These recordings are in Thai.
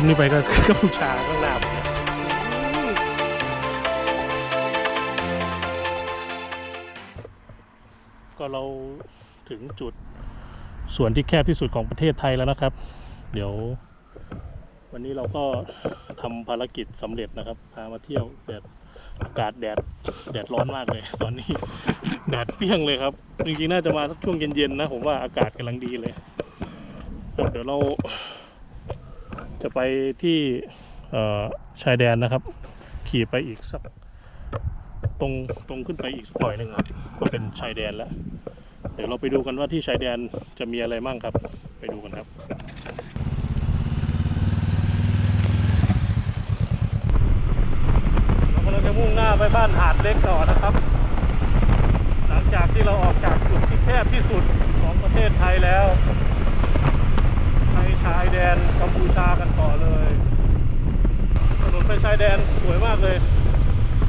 ข้านี้ไปก็กัมพูชาข้างหน้าก็เราถึงจุดส่วนที่แคบที่สุดของประเทศไทยแล้วนะครับ เดี๋ยว วันนี้เราก็ทำภารกิจสำเร็จนะครับ พามาเที่ยวแดดอากาศแดดแดดร้อนมากเลย ตอนนี้ แดดเปรี้ยงเลยครับ จริงๆ น่าจะมาสักช่วงเย็นๆนะ ผมว่าอากาศกำลังดีเลย เดี๋ยวเรา จะไปที่ชายแดนนะครับ ขี่ไปอีกสักตรงตรงขึ้นไปอีกสักหน่อยหนึ่งก็เป็นชายแดนแล้วเดี๋ยวเราไปดูกันว่าที่ชายแดนจะมีอะไรมั่งครับ ไปดูกันครับ เรากำลังจะมุ่งหน้าไปบ้านหาดเล็กต่อนะครับ หลังจากที่เราออกจากจุดที่แคบที่สุดของประเทศไทยแล้ว ชายแดนกัมพูชากันต่อเลย ถนนไปชายแดนสวยมากเลย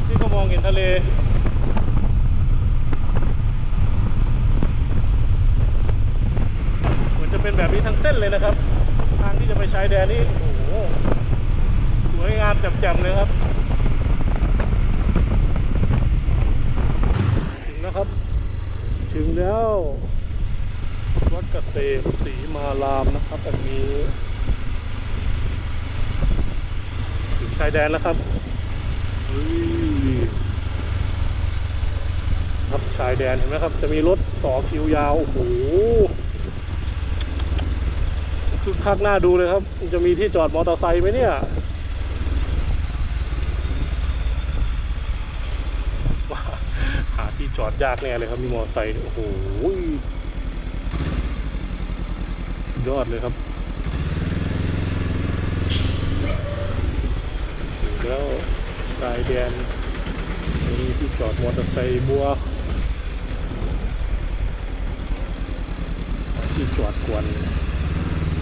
ที่ก็มองเห็นทะเลเหมือนจะเป็นแบบนี้ทั้งเส้นเลยนะครับ ทางที่จะไปชายแดนนี่โอ้โหสวยงามแจ่มๆเลยครับถึงแล้วครับ ถึงแล้ว วัดเกษมศรีมารามนะครับอันนี้ถึงชายแดนแล้วครับครับชายแดนเห็นไหมครับ จะมีรถต่อคิวยาวโอ้โหคือคักหน้าดูเลยครับ จะมีที่จอดมอเตอร์ไซค์ไหมเนี่ยว่าหาที่จอดยากแน่เลยครับมีมอเตอร์ไซค์โอ้โห ยอดเลยครับถึงแล้วชายแดนมีที่จอดมอเตอร์ไซค์บัวที่จอดกวน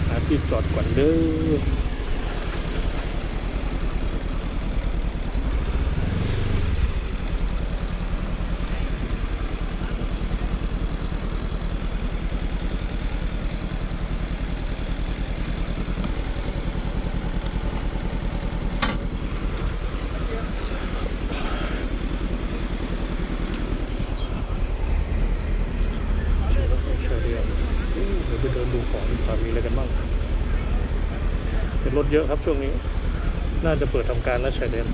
หาที่จอดกวนเด้อ เชื่อแล้วเชื่อเรียนเดี๋ยวไปเดินดูของดีกว่ามีอะไรกันบ้าง เป็นรถเยอะครับช่วงนี้ น่าจะเปิดทำการแล้วชายแดน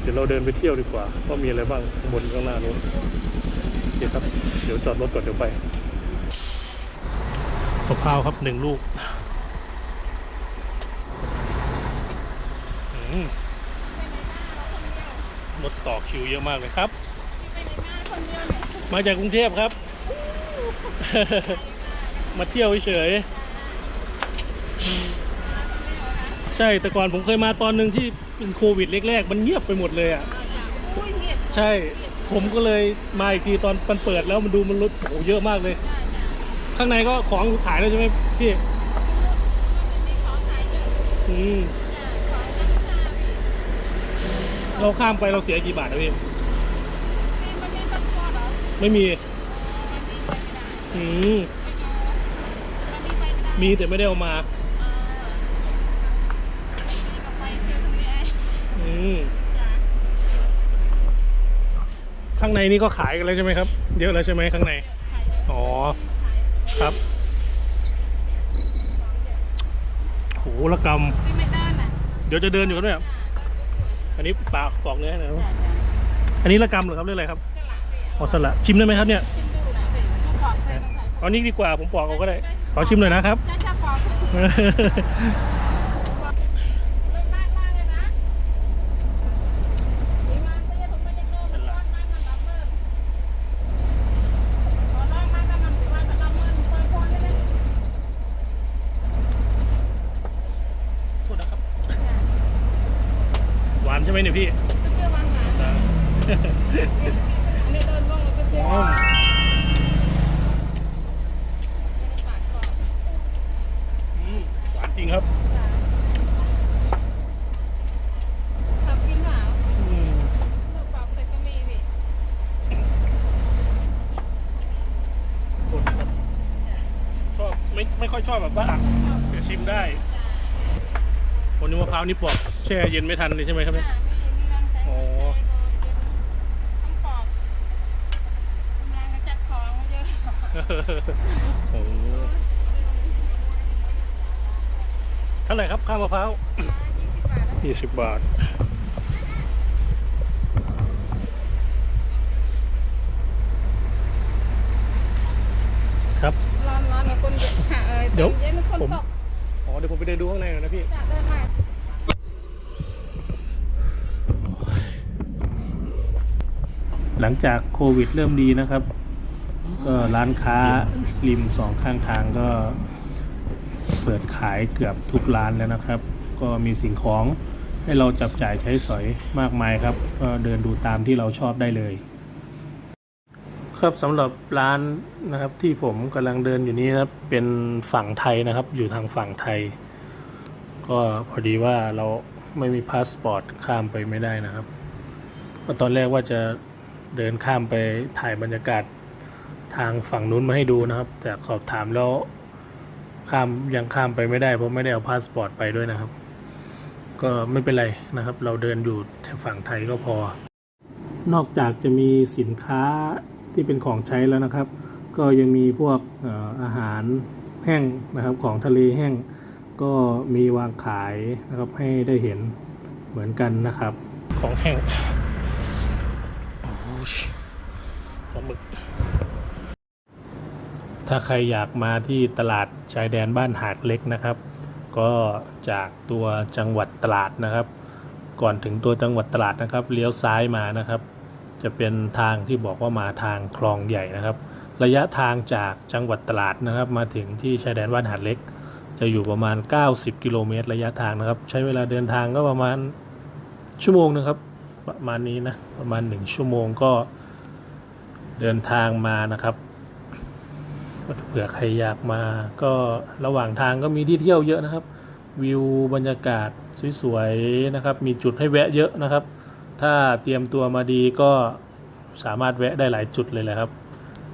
เดี๋ยวเราเดินไปเที่ยวดีกว่าว่ามีอะไรบ้างบนข้างหน้านู้นโอเคครับ เดี๋ยวจอดรถก่อนเดี๋ยวไปมะพร้าวครับหนึ่งลูกรถต่อคิวเยอะมากเลยครับ มาจากกรุงเทพครับ มาเที่ยวเฉยๆ ใช่แต่ก่อนผมเคยมาตอนหนึ่งที่เป็นโควิดแรกๆ มันเงียบไปหมดเลยอะใช่ผมก็เลยมาอีกทีตอนมันเปิดแล้วมันดูมันรถโอ้โหเยอะมากเลย ข้างในก็ของขายแล้วใช่ไหมพี่อืมเราข้ามไปเราเสียกี่บาทนะพี่ไม่มีอืมมีแต่ไม่ได้เอามา อืมข้างในนี่ก็ขายกันแล้วใช่ไหมครับ เยอะแล้วใช่ไหมข้างใน อ๋อ ครับโหละกำเดี๋ยวจะเดินอยู่ครับเนี่ยอันนี้ปากปอกเนื้อนะอันนี้ละกำเหรอครับเรื่องอะไรครับอ๋อสละชิมได้ไหมครับเนี่ยเอานี้ดีกว่าผมปอกเอาก็ได้ ขอชิมหน่อยนะครับ โทษนะครับ หวานใช่ไหมเนี่ยพี่อ๋ออืมหวานจริงครับอืมโทษนะครับชอบไม่ไม่ค่อยชอบแบบว่าเดี๋ยวชิมได้ วันนี้มะพร้าวนี่ปอกแช่เย็นไม่ทันเลยใช่ไหมครับเนี่ยค่ะไม่มีรังแตง อ๋อ ต้องปอกกำลังจะจัดของไว้เยอะ โอ้โหเท่าไหร่ครับข้าวมะพร้าวยี่สิบบาทยี่สิบบาทครับ ร้อนร้อนมาคนเยอะค่ะเอ้ยเดี๋ยวตอนเย็นคนผมตกอ๋อเดี๋ยวผมไปเดินดูข้างในก่อนนะพี่ จะเดินมาหลังจากโควิดเริ่มดีนะครับ ก็ร้านค้าริมสองข้างทางก็เปิดขายเกือบทุกร้านแล้วนะครับ ก็มีสิ่งของให้เราจับจ่ายใช้สอยมากมายครับ ก็เดินดูตามที่เราชอบได้เลย ครับสำหรับร้านนะครับที่ผมกำลังเดินอยู่นี้นะเป็นฝั่งไทยนะครับ อยู่ทางฝั่งไทย ก็พอดีว่าเราไม่มีพาสปอร์ตข้ามไปไม่ได้นะครับก็ตอนแรกว่าจะเดินข้ามไปถ่ายบรรยากาศ ทางฝั่งนู้นมาให้ดูนะครับแต่สอบถามแล้วข้ามยังข้ามไปไม่ได้เพราะไม่ได้เอาพาสปอร์ตไปด้วยนะครับ ก็ไม่เป็นไรนะครับ เราเดินอยู่ฝั่งไทยก็พอ นอกจากจะมีสินค้าที่เป็นของใช้แล้วนะครับ ก็ยังมีพวกอาหารแห้งนะครับของทะเลแห้งก็มีวางขายนะครับให้ได้เห็นเหมือนกันนะครับ ของแห้งโอ้ยปลาหมึก ถ้าใครอยากมาที่ตลาดชายแดนบ้านหาดเล็กนะครับ ก็จากตัวจังหวัดตราดนะครับ ก่อนถึงตัวจังหวัดตราดนะครับเลี้ยวซ้ายมานะครับ จะเป็นทางที่บอกว่ามาทางคลองใหญ่นะครับ ระยะทางจากจังหวัดตราดนะครับ มาถึงที่ชายแดนบ้านหาดเล็ก จะอยู่ประมาณ 90 กิโลเมตรระยะทางนะครับ ใช้เวลาเดินทางก็ประมาณชั่วโมงนะครับประมาณนี้นะประมาณ 1 ชั่วโมงก็เดินทางมานะครับ เผื่อใครอยากมาก็ระหว่างทางก็มีที่เที่ยวเยอะนะครับ วิวบรรยากาศสวยๆนะครับ มีจุดให้แวะเยอะนะครับ ถ้าเตรียมตัวมาดีก็สามารถแวะได้หลายจุดเลยแหละครับ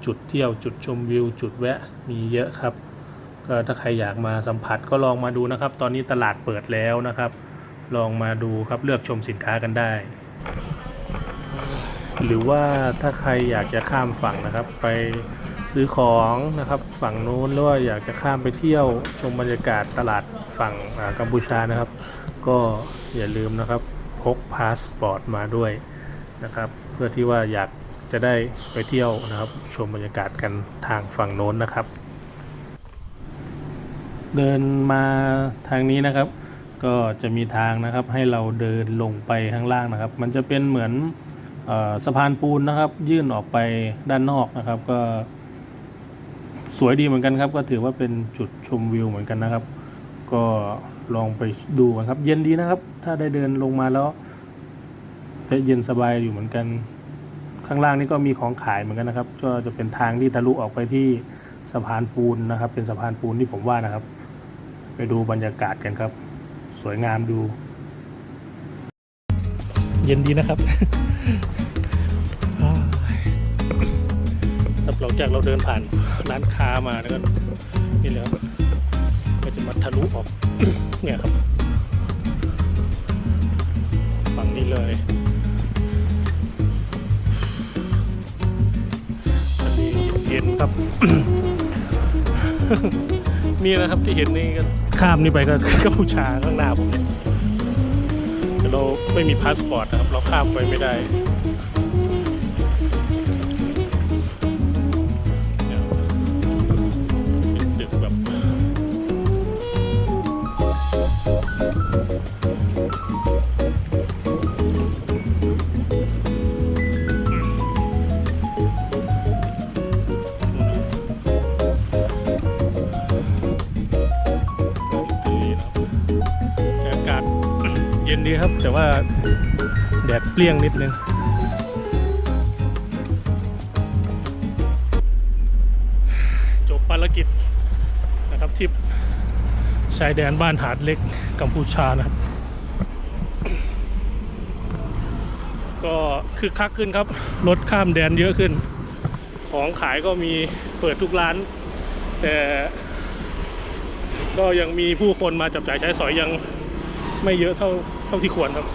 จุดเที่ยวจุดชมวิว จุดแวะมีเยอะครับก็ถ้าใครอยากมาสัมผัสก็ลองมาดูนะครับ ตอนนี้ตลาดเปิดแล้วนะครับ ลองมาดูครับเลือกชมสินค้ากันได้ หรือว่าถ้าใครอยากจะข้ามฝั่งนะครับ ไป ซื้อของนะครับฝั่งนู้นหรือว่าอยากจะข้ามไปเที่ยวชมบรรยากาศตลาดฝั่งกัมพูชานะครับ ก็อย่าลืมนะครับพกพาสปอร์ตมาด้วยนะครับ เพื่อที่ว่าอยากจะได้ไปเที่ยวนะครับ ชมบรรยากาศกันทางฝั่งโน้นนะครับ เดินมาทางนี้นะครับ ก็จะมีทางนะครับให้เราเดินลงไปข้างล่างนะครับ มันจะเป็นเหมือนออสะพานปูนนะครับ ยื่นออกไปด้านนอกนะครับ ก็ สวยดีเหมือนกันครับ ก็ถือว่าเป็นจุดชมวิวเหมือนกันนะครับ ก็ลองไปดูกันครับ เย็นดีนะครับ ถ้าได้เดินลงมาแล้วได้เย็นสบายอยู่เหมือนกัน ข้างล่างนี่ก็มีของขายเหมือนกันนะครับ ก็จะเป็นทางที่ทะลุออกไปที่สะพานปูนนะครับ เป็นสะพานปูนที่ผมว่านะครับ ไปดูบรรยากาศกันครับ สวยงามดู เย็นดีนะครับครับหลังจากเราเดินผ่าน ร้านค้ามาแล้วก็นี่เลยครับก็จะมาทะลุออกเนี่ยครับฝั่งนี้เลยอันนี้เย็นครับ นี่นะครับที่เห็นนี่ก็ข้ามนี่ไปก็กัมพูชาข้างหน้าผมเนี่ยแต่เราไม่มีพาสปอร์ตนะครับ เราข้ามไปไม่ได้ ย็นดีครับ แต่ว่าแดดเปรี้ยงนิดนึง จบภารกิจนะครับทริปชายแดนบ้านหาดเล็กกัมพูชานะครับ ก็คึกคักขึ้นครับ รถข้ามแดนเยอะขึ้น ของขายก็มีเปิดทุกร้าน แต่ก็ยังมีผู้คนมาจับจ่ายใช้สอยยังไม่เยอะเท่า ท่าที่ควรครับ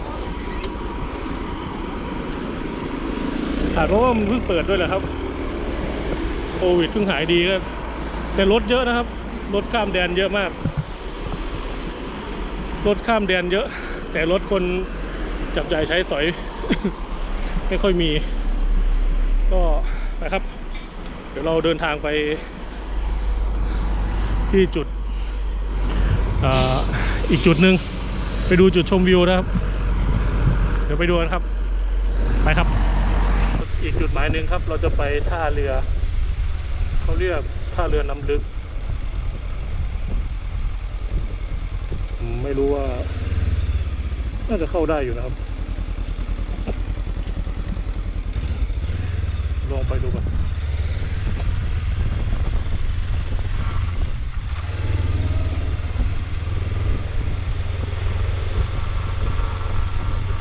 อาจเพราะว่ามันเพิ่งเปิดด้วยแหละครับโควิดเพิ่งหายดีก็แต่รถเยอะนะครับรถข้ามแดนเยอะมากรถข้ามแดนเยอะ แต่รถคนจับจ่ายใช้สอย ไม่ค่อยมี ก็นะครับ เดี๋ยวเราเดินทางไป ที่จุดออีกจุดหนึ่ง ไปดูจุดชมวิวนะครับ เดี๋ยวไปดูกันครับ ไปครับ อีกจุดหมายหนึ่งครับ เราจะไปท่าเรือ เขาเรียกท่าเรือน้ำลึก ไม่รู้ว่า น่าจะเข้าได้อยู่นะครับ ลองไปดูกัน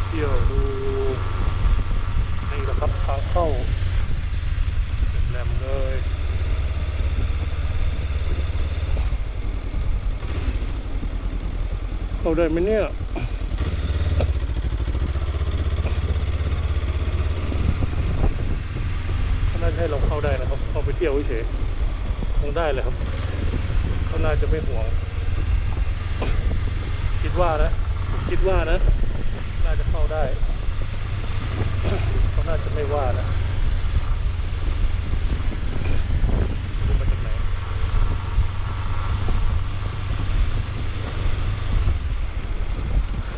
เที่ยวดูนี่แหละครับทางเข้าแหลมๆเลย เข้า ไหมเนี่ยน่าจะให้เราเข้าได้นะครับ เข้าไปเที่ยวเฉยคงได้เลยครับเขาน่าจะไม่ห่วง คิดว่านะ คิดว่านะ น่าจะเข้าได้เขาน่าจะไม่ว่านะดูมาจากไหน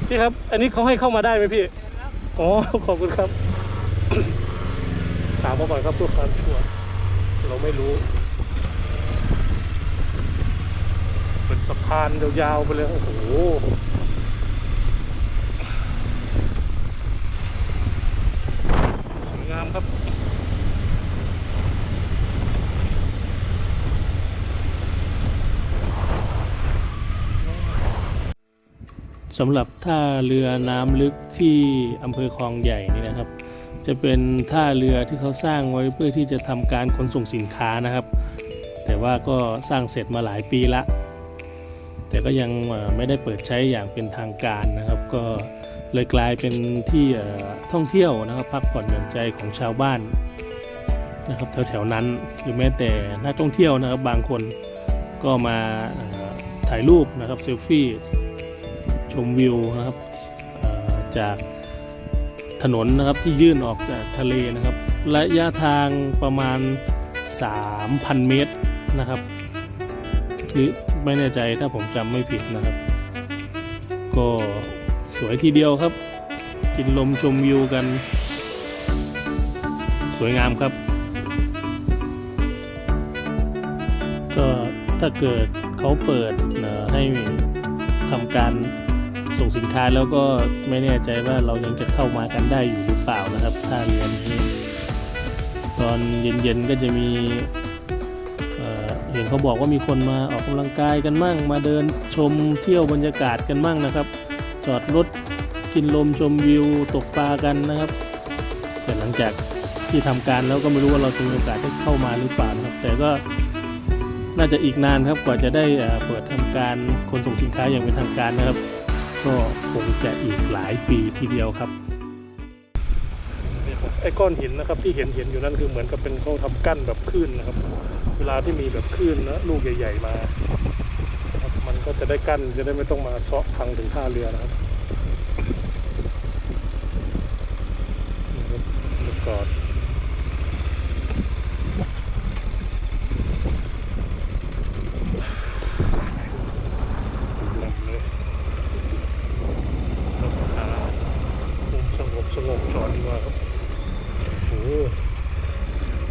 พี่ครับ อันนี้เขาให้เข้ามาได้ไหมพี่อ๋อขอบคุณครับถามมาก่อนครับเพื่อความชัวร์เราไม่รู้เป็นสะพานยาวๆไปเลยโอ้โหสวยงามครับ สำหรับท่าเรือน้ำลึกที่อำเภอคลองใหญ่นี่นะครับ จะเป็นท่าเรือที่เขาสร้างไว้เพื่อที่จะทำการขนส่งสินค้านะครับ แต่ว่าก็สร้างเสร็จมาหลายปีละ แต่ก็ยังไม่ได้เปิดใช้อย่างเป็นทางการนะครับ ก็เลยกลายเป็นที่ท่องเที่ยวนะครับพักผ่อนหย่อนใจของชาวบ้านนะครับแถวๆนั้นหรือแม้แต่นักท่องเที่ยวนะครับบางคนก็มาถ่ายรูปนะครับเซลฟี่ ชมวิวนะครับจากถนนนะครับที่ยื่นออกจากทะเลนะครับ ระยะทางประมาณ 3,000 เมตรนะครับหรือไม่แน่ใจถ้าผมจำไม่ผิดนะครับ ก็สวยทีเดียวครับ กินลมชมวิวกัน สวยงามครับ ก็ถ้าเกิดเขาเปิดเอ่อให้ทำการ งสินค้าแล้วก็ไม่แน่ใจว่าเรายังจะเข้ามากันได้อยู่หรือเปล่านะครับท่าเรือนี้ตอนเย็นๆก็จะมีเอ่อเห็นเขาบอกว่ามีคนมาออกกำลังกายกันมั่ง มาเดินชมเที่ยวบรรยากาศกันมั่งนะครับ จอดรถกินลมชมวิวตกปลากันนะครับแต่หลังจากที่ทำการแล้วก็ไม่รู้ว่าเราจะมีโอกาสได้เข้ามาหรือเปล่านะครับ แต่ก็น่าจะอีกนานครับกว่าจะได้เอ่อเปิดทำการขนส่งสินค้าอย่างเป็นทางการนะครับ ก็คงจะอีกหลายปีทีเดียวครับไอ้ก้อนหินนะครับที่เห็นเห็นอยู่นั่นคือเหมือนกับเป็นเขาทำกั้นแบบคลื่นนะครับ เวลาที่มีแบบคลื่นนะลูกใหญ่ ๆ มา มันก็จะได้กั้นจะได้ไม่ต้องมาเซาะพังถึงท่าเรือนะครับนี่ครับบรรยากาศแหลมเลย เราหามุมสงบสงบจอดดีกว่าครับโอ้โห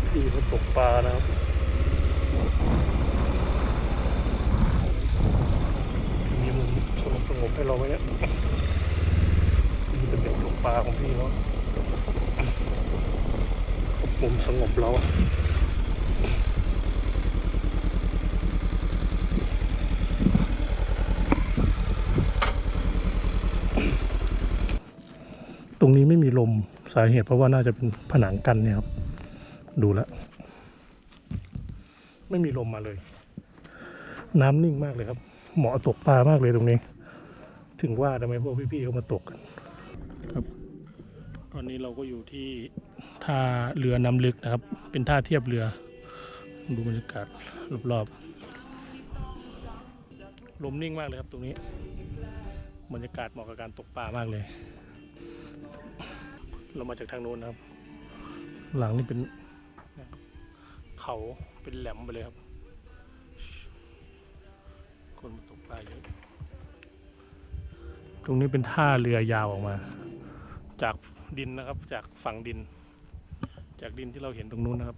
พี่เขาตกปลานะครับ มีมุมสงบสงบให้เราไหมเนี่ยนี่จะเป็นตกปลาของพี่เขามุมสงบเรา ต รงนี้ไม่มีลมสาเหตุเพราะว่าน่าจะเป็นผนังกันเนี่ยครับ ดูแล้วไม่มีลมมาเลย น้ำนิ่งมากเลยครับ เหมาะตกปลามากเลยตรงนี้ ถึงว่าทำไมพวกพี่ๆเขามาตกกันครับ ตอนนี้เราก็อยู่ที่ท่าเรือน้ำลึกนะครับ เป็นท่าเทียบเรือ ดูบรรยากาศรอบๆลมนิ่งมากเลยครับตรงนี้ บรรยากาศเหมาะกับการตกปลามากเลย เรามาจากทางโน้นนะครับ หลังนี่เป็นเขาเป็นแหลมไปเลยครับ คนมาตกปลาเยอะตรงนี้เป็นท่าเรือยาวออกมา จากดินนะครับ จากฝั่งดิน จากดินที่เราเห็นตรงนู้นนะครับ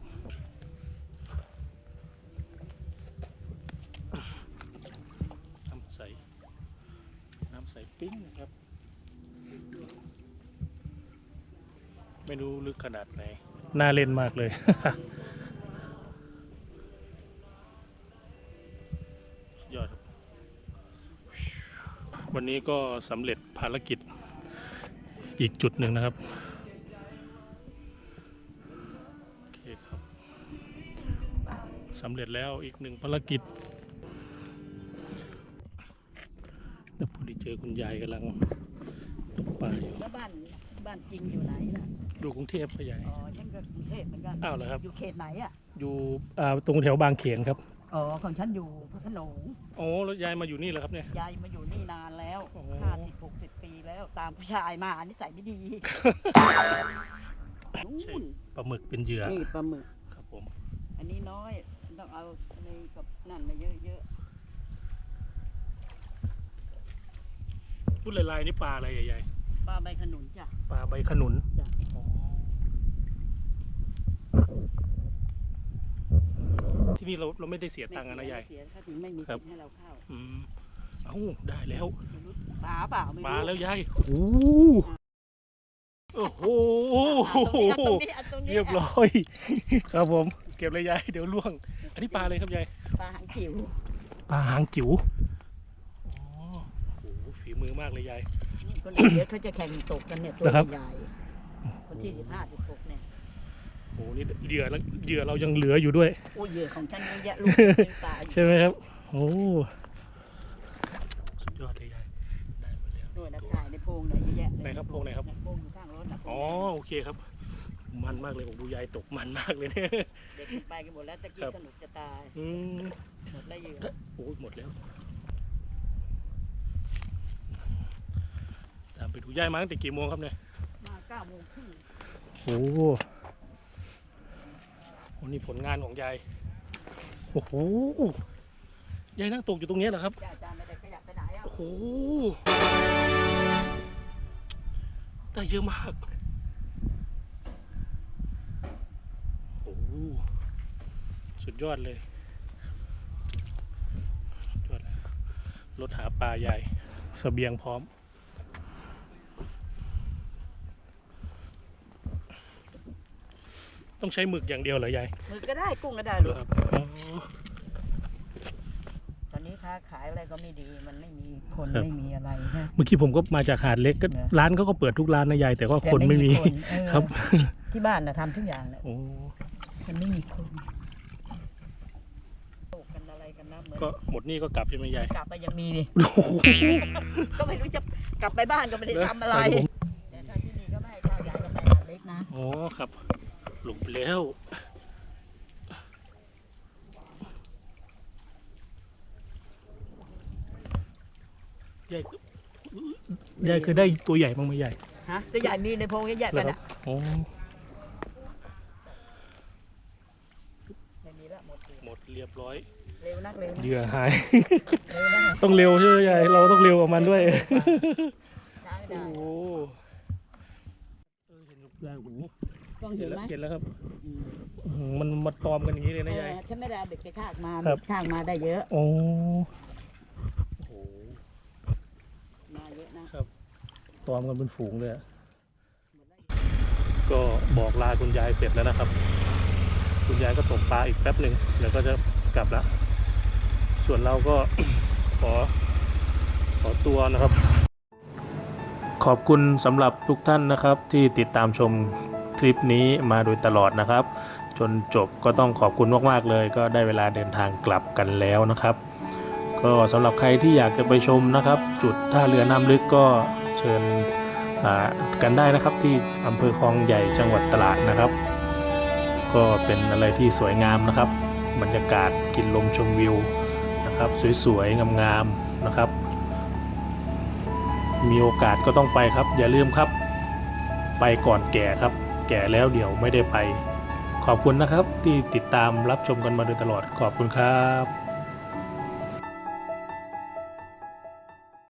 น้ำใสน้ำใสปิ้งนะครับ ไม่รู้ลึกขนาดไหน น่าเล่นมากเลยสุดยอดครับ วันนี้ก็สำเร็จภารกิจอีกจุดหนึ่งนะครับ โอเคครับสำเร็จแล้วอีกหนึ่งภารกิจแล้วพอดีเจอคุณยายกำลังตกปลาอยู่ แล้วบ้าน บ้านจริงอยู่ไหนล่ะดูกรุงเทพพ่อใหญ่อ๋อฉันก็กรุงเทพเหมือนกันอ้าวเหรอครับ อยู่เขตไหนอะอยู่อ่าตรงแถวบางเขนครับอ๋อของฉันอยู่พระโขนงโอ้แล้วยายมาอยู่นี่เหรอครับเนี่ย ยายมาอยู่นี่นานแล้วโอ้ ห้าสิบหกสิบปีแล้วตามผู้ชายมานิสัยไม่ดีนู่นปลาหมึกเป็นเหยื่อนี่ปลาหมึก ครับผมอันนี้น้อยต้องเอาในกับนั่นมาเยอะพูดลายๆนี่ปลาอะไรใหญ่ๆ ปลาใบขนุนจ้ะๆปลาใบขนุนจ้ะ อ๋อที่นี่เราเราไม่ได้เสียตังค์อะนะยายเสียเขาถึงไม่มีครับ สิทธิ์ให้เราเข้าอืมเอ้าได้แล้ว ไม่รู้ปลาเปล่าไม่รู้มาแล้วยายโอ้โอ้โห เอาตรงนี้เอาตรงนี้เรียบร้อย ครับผม เก็บเลยยาย เดี๋ยวล่วง อันนี้ปลาอะไรครับยาย ปลาหางจิ๋วปลาหางจิ๋วอ๋อโอ้โห ฝีมือมากเลยยายนี่คนอื่นเดี๋ยวเขาจะแข่งตกกันเนี่ยตัวเหรอครับ ใหญ่ๆคนที่สิบห้าสิบหกเนี่ยโอ้โหนี่เหยื่อแล้วเหยื่อเรายังเหลืออยู่ด้วย โอ้ยเหยื่อของฉันเยอะแยะลูกยังตายอยู่ใช่ไหมครับ โอ้สุดยอดเลยยายได้มาแล้ว ด้วยนะตัวถ่ายในโพรงเลยเยอะแยะเลยไหนครับโพรงไหนครับเยโพรงอยู่ข้างรถนะโพรงอ๋อโอเคครับ มันมากเลยผมดูยายตกมันมากเลยเนี่ย เด็กไปกันหมดแล้วตะกี้ครับ สนุกจะตายอืมหมดแล้วเหยื่อ โอ้ยหมดแล้ว ตามไปดูยายมาตั้งแต่กี่โมงครับเนี่ยมาเก้าโมงครึ่งโอ้โหวันนี้ผลงานของยายโอ้โหยายนั่งตกอยู่ตรงเนี้ยเหรอครับย่าจานไม่ได้ขยับไปไหนอะโอ้โหได้เยอะมากโอ้โหสุดยอดเลยสุดยอดเลยรถหาปลาใหญ่สเสบียงพร้อม ต้องใช้หมึกอย่างเดียวเหรอยายมือก็ได้กุ้งก็ได้เหรลูอกครับอ๋อตอนนี้ค้าขายอะไรก็ไม่ดี มันไม่มีคนครับไม่มีอะไรนะ เมื่อกี้ผมก็มาจากหาดเล็กก็เหรอ ร้านเขาก็เปิดทุกร้านนะยายแต่ว่าแต่คนไม่มีคนเออครับที่บ้านนะทำทุกอย่างแหละโอ้มันไม่มีคนโตกกันอะไรกันนะเหมือนก็หมดหนี่ก็กลับใช่ไหมยายกลับไปยังมีดิโอ้โห ก็ไม่รู้จะกลับไปบ้านก็ไม่ได้ทำอะไรครับผม แต่ถ้าที่นี่ก็ไม่ให้ข้าวใหญ่กับแม่หลานเล็กนะ อ๋อครับห ลงไปแล้วยายยายเคยได้ตัวใหญ่บ้างไหมยายฮะตัวใหญ่มีในโพรงแยะๆเหรกัอนครัอะบอ๋อไม่มีละหมดเลยหมดเรียบร้อย เร็วนักเร็วเหนะยื่อหาย เร็วนักต้องเร็วใช่ไหมยายเราต้องเร็วกับมันด้วย ช้าไม่โอ้ได้โหเออเห็นกับยายโอ้ โหต้องเห็เห็นนแล้วไหมเห็นแล้วครับอืมอื้อหือมันมาตอมกันอย่างนี้เลยนะยาย เออฉันไม่ได้เอาเด็กไปข้างมาครับ ข้างมาได้เยอะ โอ้โหมาเยอะนะครับตอมกันเป็นฝูงเลยอะหมดแล้วก็บอกลาคุณยายเสร็จแล้วนะครับ คุณยายก็ตกปลาอีกแป๊บหนึ่งเดี๋ยวก็จะกลับละส่วนเราก็ ขอขอตัวนะครับ ขอบคุณสำหรับทุกท่านนะครับที่ติดตามชม คลิปนี้มาโดยตลอดนะครับ จนจบก็ต้องขอบคุณมากๆเลย ก็ได้เวลาเดินทางกลับกันแล้วนะครับ ก็สำหรับใครที่อยากจะไปชมนะครับ จุดท่าเรือน้ำลึกก็เชิญกันได้นะครับที่อำเภอคลองใหญ่จังหวัดตราดนะครับ ก็เป็นอะไรที่สวยงามนะครับ บรรยากาศกินลมชมวิวนะครับ สวยๆงามๆนะครับ มีโอกาสก็ต้องไปครับ อย่าลืมครับ ไปก่อนแก่ครับ แก่แล้วเดี๋ยวไม่ได้ไป ขอบคุณนะครับที่ติดตามรับชมกันมาโดยตลอดขอบคุณครับ